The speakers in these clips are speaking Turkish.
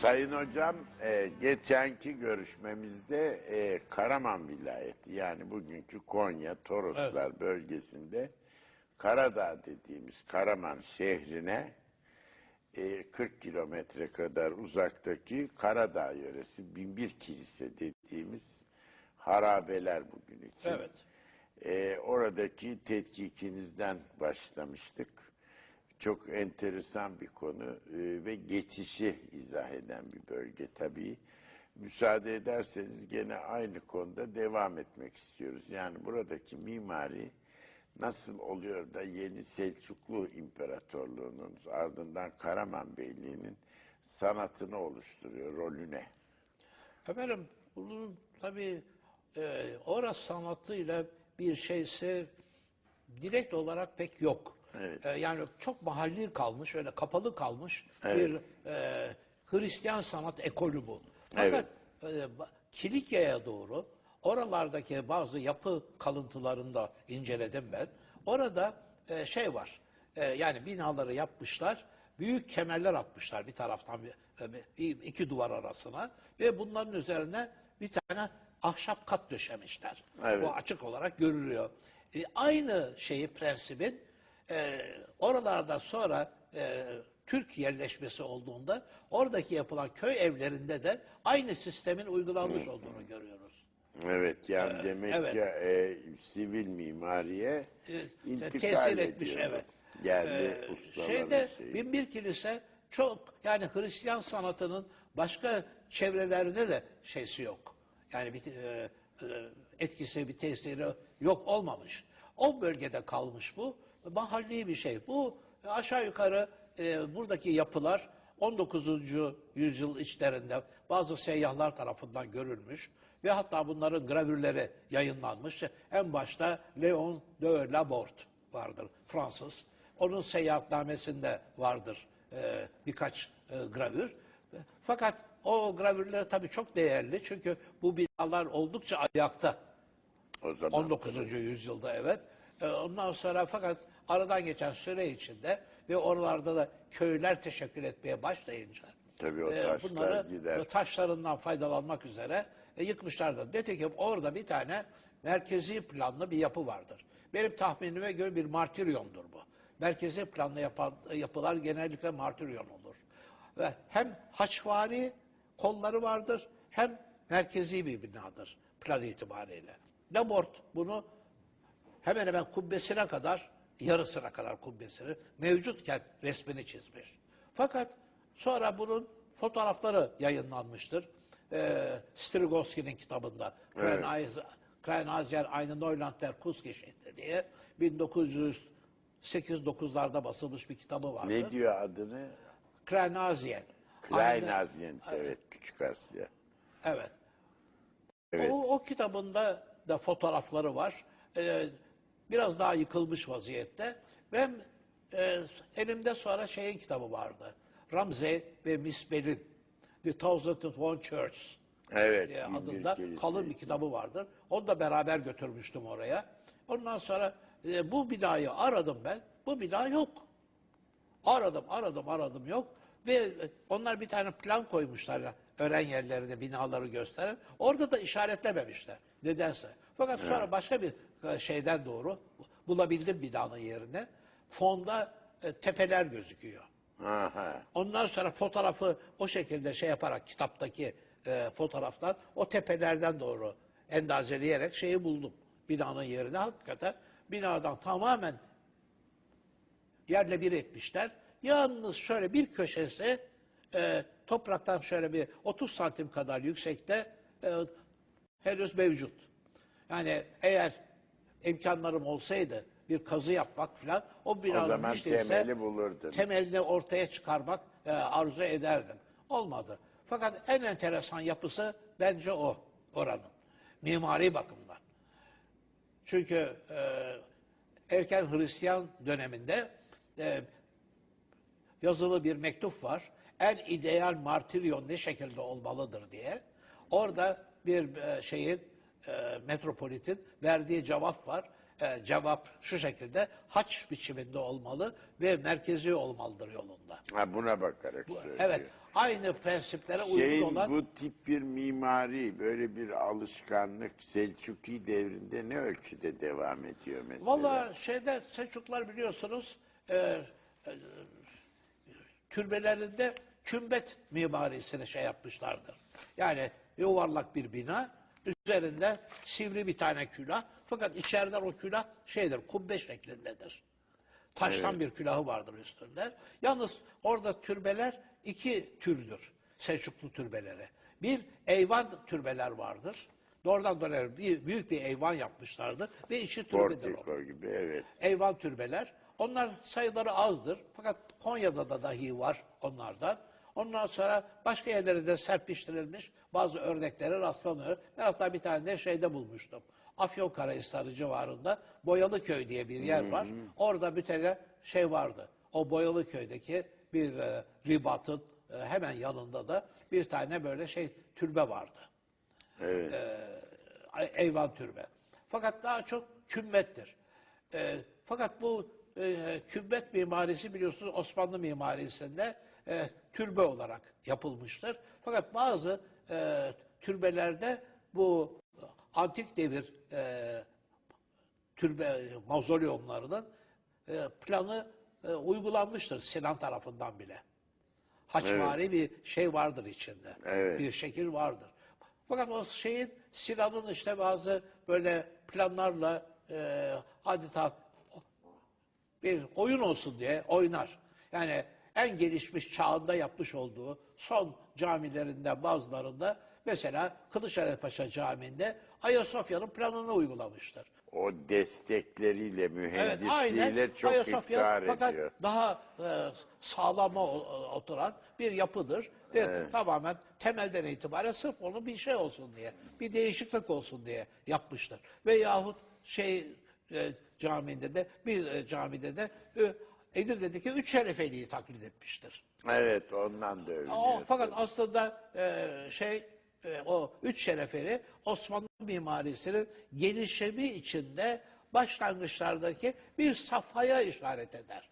Sayın Hocam, e, geçenki görüşmemizde e, Karaman vilayeti yani bugünkü Konya, Toroslar bölgesinde Karadağ dediğimiz Karaman şehrine e, 40 kilometre kadar uzaktaki Karadağ yöresi Binbir Kilise dediğimiz harabeler bugün için. Evet. E, oradaki tetkikinizden başlamıştık. Çok enteresan bir konu e, ve geçişi izah eden bir bölge tabii. Müsaade ederseniz gene aynı konuda devam etmek istiyoruz. Yani buradaki mimari nasıl oluyor da yeni Selçuklu İmparatorluğu'nun ardından Karaman Beyliği'nin sanatını oluşturuyor, rolüne. Efendim bunun tabii e, orası sanatıyla bir şeyse direkt olarak pek yok. Evet. E, yani çok mahalli kalmış, öyle kapalı kalmış bir e, Hristiyan sanat ekolü bu. Fakat e, ba- Kilikya'ya doğru oralardaki bazı yapı kalıntılarını da inceledim ben. Orada e, şey var, e, yani binaları yapmışlar, büyük kemerler atmışlar bir taraftan bir- e, iki duvar arasına ve bunların üzerine bir tane ahşap kat döşemişler. Evet. Bu açık olarak görülüyor. E, aynı şeyi prensibin e, oralardan sonra e, Türk yerleşmesi olduğunda oradaki yapılan köy evlerinde de aynı sistemin uygulanmış olduğunu görüyoruz. Evet yani demek evet. ki e, sivil mimariye E, intikal tesir etmiş ediyor. evet. Yerli Ee, ustaların şeyde şeyi. Binbir Kilise çok yani Hristiyan sanatının başka çevrelerde de şeysi yok. Yani bir e, e, etkisi bir tesiri yok olmamış. O bölgede kalmış bu. Mahalli bir şey. Bu aşağı yukarı e, buradaki yapılar 19. yüzyıl içlerinde bazı seyyahlar tarafından görülmüş ve hatta bunların gravürleri yayınlanmış. En başta Léon de Laborde vardır Fransız. Onun seyahatnamesinde vardır e, birkaç e, gravür. Fakat o gravürler tabii çok değerli çünkü bu binalar oldukça ayakta. o zaman 19. yüzyılda evet. E, Ondan sonra fakat aradan geçen süre içinde ve oralarda da köyler teşekkür etmeye başlayınca Tabii o e, taşlar bunları gider. taşlarından faydalanmak üzere e, yıkmışlardır. Nitekim orada bir tane merkezi planlı bir yapı vardır. Benim tahminime göre bir martiryondur bu. Merkezi planlı yapan, yapılar genellikle martiryon olur. Ve hem haçvari kolları vardır hem merkezi bir binadır plan itibariyle. Labort bunu hemen hemen kubbesine kadar, yarısına kadar kubbesini mevcutken resmini çizmiş. Fakat sonra bunun fotoğrafları yayınlanmıştır. Ee, Strigoski'nin kitabında. Evet. Klein Asier eine Neuland der Kussgeschichte diye 1908-9'larda basılmış bir kitabı vardır. Ne diyor adını? Klein Aynı- Asien, evet, Küçük Asya. Evet. Evet. O, o kitabında da fotoğrafları var. Ee, biraz daha yıkılmış vaziyette. Ben e, elimde sonra şeyin kitabı vardı. Ramsey ve Miss Bell'in The Thousand and One Church Evet. bir adında kalın bir kitabı vardır. Onu da beraber götürmüştüm oraya. Ondan sonra e, bu binayı aradım ben. Bu bina yok. Aradım, aradım, aradım yok. Ve e, onlar bir tane plan koymuşlar öğren yerlerinde binaları gösteren. Orada da işaretlememişler nedense. Fakat sonra başka bir e, şeyden doğru bulabildim binanın yerine. Fonda e, tepeler gözüküyor. Aha. Ondan sonra fotoğrafı o şekilde şey yaparak kitaptaki e, fotoğraftan o tepelerden doğru endazeleyerek şeyi buldum. Binanın yerine hakikaten binadan tamamen yerle bir etmişler. Yalnız şöyle bir köşesi e, topraktan şöyle bir 30 santim kadar yüksekte e, henüz mevcut. Yani eğer imkanlarım olsaydı bir kazı yapmak falan o binanın zaman hiç değilse temeli bulurdun. temelini ortaya çıkarmak e, arzu ederdim. Olmadı. Fakat en enteresan yapısı bence o oranın. Mimari bakımdan. Çünkü e, erken Hristiyan döneminde e, yazılı bir mektup var. En ideal martiryon ne şekilde olmalıdır diye. Orada bir e, şeyin e, metropolitin verdiği cevap var. e, cevap şu şekilde haç biçiminde olmalı ve merkezi olmalıdır yolunda. Ha, buna bakarak söylüyor. Evet, aynı prensiplere uygun Şeyin olan bu tip bir mimari, böyle bir alışkanlık Selçuki devrinde ne ölçüde devam ediyor mesela? Valla şeyde Selçuklar biliyorsunuz e, e, türbelerinde kümbet mimarisini şey yapmışlardır. Yani yuvarlak bir bina, üzerinde sivri bir tane külah fakat içeriden o külah şeydir, kubbe şeklindedir. Taştan bir külahı vardır üstünde. Yalnız orada türbeler iki türdür. Selçuklu türbeleri. Bir eyvan türbeler vardır. Doğrudan doğruya bir, büyük bir eyvan yapmışlardır ve içi türbedir o Portiko gibi evet. eyvan türbeler. Onlar sayıları azdır. Fakat Konya'da da dahi var onlardan. Ondan sonra başka yerlere de serpiştirilmiş bazı örneklere rastlanıyor. Ben hatta bir tane de şeyde bulmuştum. Afyonkarahisarı civarında Boyalıköy diye bir yer var. Orada bir tane şey vardı. O Boyalıköy'deki bir e, ribatın e, hemen yanında da bir tane böyle şey türbe vardı. Evet. Eyvan türbe. Fakat daha çok kümbettir. E, fakat bu e, kümbet mimarisi biliyorsunuz Osmanlı mimarisinde e, türbe olarak yapılmıştır. Fakat bazı e, türbelerde bu antik devir e, türbe mauzoleumlarının e, planı e, uygulanmıştır Sinan tarafından bile. Haçvari bir şey vardır içinde. Evet. Bir şekil vardır. Fakat o şeyin Sinan'ın işte bazı böyle planlarla e, adeta bir oyun olsun diye oynar. Yani en gelişmiş çağında yapmış olduğu son camilerinden bazılarında mesela Kılıçharepaşa Camii'nde Ayasofya'nın planını uygulamıştır. O destekleriyle, Evet, mühendisliğiyle aynen çok Ayasofya iftihar fakat ediyor. daha e, sağlama o- oturan bir yapıdır. Ve tamamen temelden itibaren sırf onu bir şey olsun diye, bir değişiklik olsun diye yapmıştır. Ve yahut şey e, camiinde de, bir e, camide de e, Edirne'deki üç şerefeliği taklit etmiştir. Evet, ondan da öyle. O, fakat aslında e, şey e, o üç şereferi Osmanlı mimarisinin gelişimi içinde başlangıçlardaki bir safhaya işaret eder.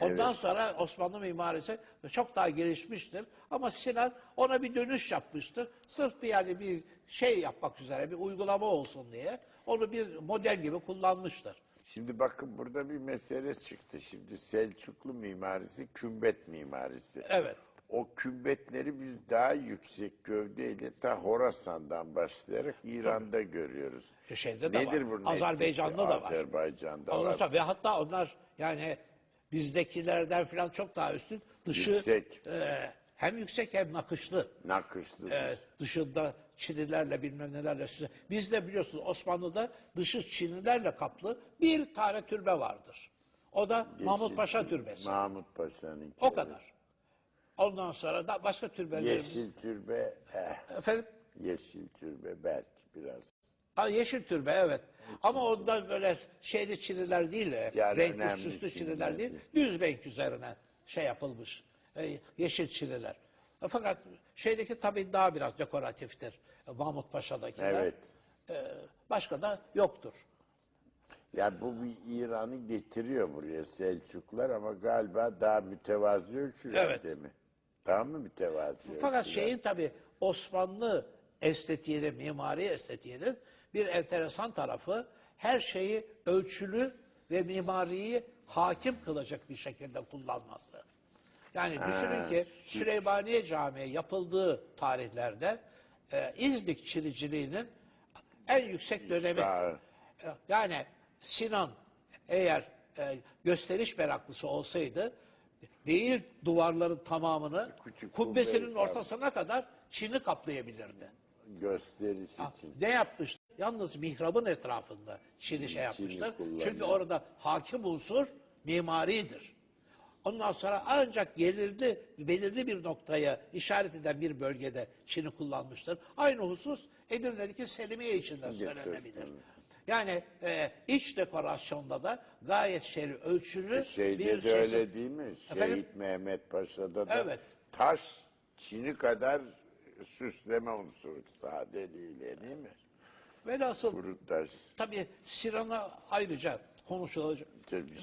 Ondan sonra Osmanlı mimarisi çok daha gelişmiştir. Ama Sinan ona bir dönüş yapmıştır. Sırf bir yani bir şey yapmak üzere bir uygulama olsun diye onu bir model gibi kullanmıştır. Şimdi bakın burada bir mesele çıktı. Şimdi Selçuklu mimarisi kümbet mimarisi. Evet. O kümbetleri biz daha yüksek gövdeyle ta Horasan'dan başlayarak İran'da görüyoruz. E şeyde de Nedir var. bunun Azerbaycan'da etkisi? da var. Azerbaycan'da Ondan var. sonra ve hatta onlar yani bizdekilerden falan çok daha üstün. Dışı Yüksek. e, hem yüksek hem nakışlı. Nakışlı. E, dışında çinilerle bilmem nelerle size. Bizde biliyorsunuz Osmanlı'da dışı çinilerle kaplı bir tane türbe vardır. O da Mahmut Paşa Türbesi. Mahmut Paşa'nın. o kadar. Ondan sonra da başka türbelerimiz. Yeşil türbe, eh, Efendim? yeşil türbe belki biraz. Ha, yeşil türbe evet. Ama ondan böyle şeyli çiniler değil de, Yani renkli süslü çiniler çiniler değil, değil. düz renk üzerine şey yapılmış. E, yeşil çiniler. E, Fakat şeydeki tabii daha biraz dekoratiftir. E, Mahmut Paşa'dakiler. Evet. Başka da yoktur. Yani bu bir İran'ı getiriyor buraya Selçuklar ama galiba daha mütevazi ölçülerde mi? Daha mı mütevazi Fakat ölçüler? şeyin tabii Osmanlı estetiğinin, mimari estetiğinin bir enteresan tarafı her şeyi ölçülü ve mimariyi hakim kılacak bir şekilde kullanması. Yani düşünün ki Süleymaniye Camii yapıldığı tarihlerde e, İznik çiliciliğinin en yüksek dönemi. E, Yani Sinan eğer e, gösteriş meraklısı olsaydı değil duvarların tamamını Küçük kubbesinin kubbe, ortasına kadar çini kaplayabilirdi. gösteriş için. Ne yapmış? Yalnız mihrabın etrafında çini şey yapmışlar. kullanıyor. Çünkü orada hakim unsur mimaridir. Ondan sonra ancak gelirli, belirli bir noktaya işaret eden bir bölgede çini kullanmıştır. Aynı husus Edirne'deki Selimiye için de söylenebilir. Yani e, iç dekorasyonda da gayet şey ölçülü Şeyde bir de öyle değil mi? Efendim? Şehit Mehmet Paşa'da da Evet. taş Çin'i kadar süsleme unsuru sadeliğiyle değil mi? Velhasıl tabii Siran'a ayrıca konuşulacak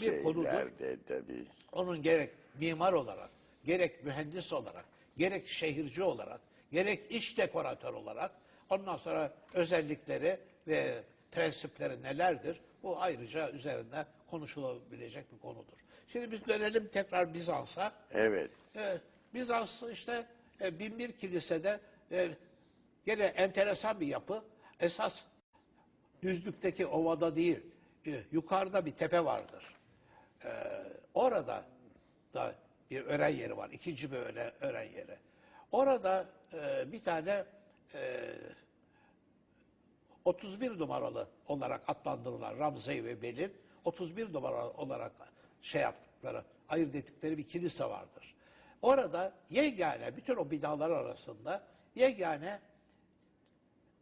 bir konudur. de tabii. Onun gerek mimar olarak, gerek mühendis olarak, gerek şehirci olarak, gerek iç dekoratör olarak ondan sonra özellikleri ve prensipleri nelerdir? Bu ayrıca üzerinde konuşulabilecek bir konudur. Şimdi biz dönelim tekrar Bizans'a. Evet. Evet, Bizans işte e, binbir kilisede e, gene enteresan bir yapı. Esas düzlükteki ovada değil, yukarıda bir tepe vardır. E, orada da bir öğren yeri var, ikinci bir öğren, öğren yeri. Orada e, bir tane e, 31 numaralı olarak adlandırılan Ramzey ve Bel'in 31 numaralı olarak şey yaptıkları, ayırt ettikleri bir kilise vardır. Orada yegane, bütün o binalar arasında yegane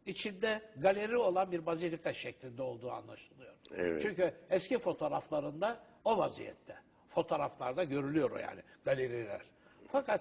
içinde galeri olan bir bazilika şeklinde olduğu anlaşılıyor. Evet. Çünkü eski fotoğraflarında o vaziyette. Fotoğraflarda görülüyor yani galeriler. Fakat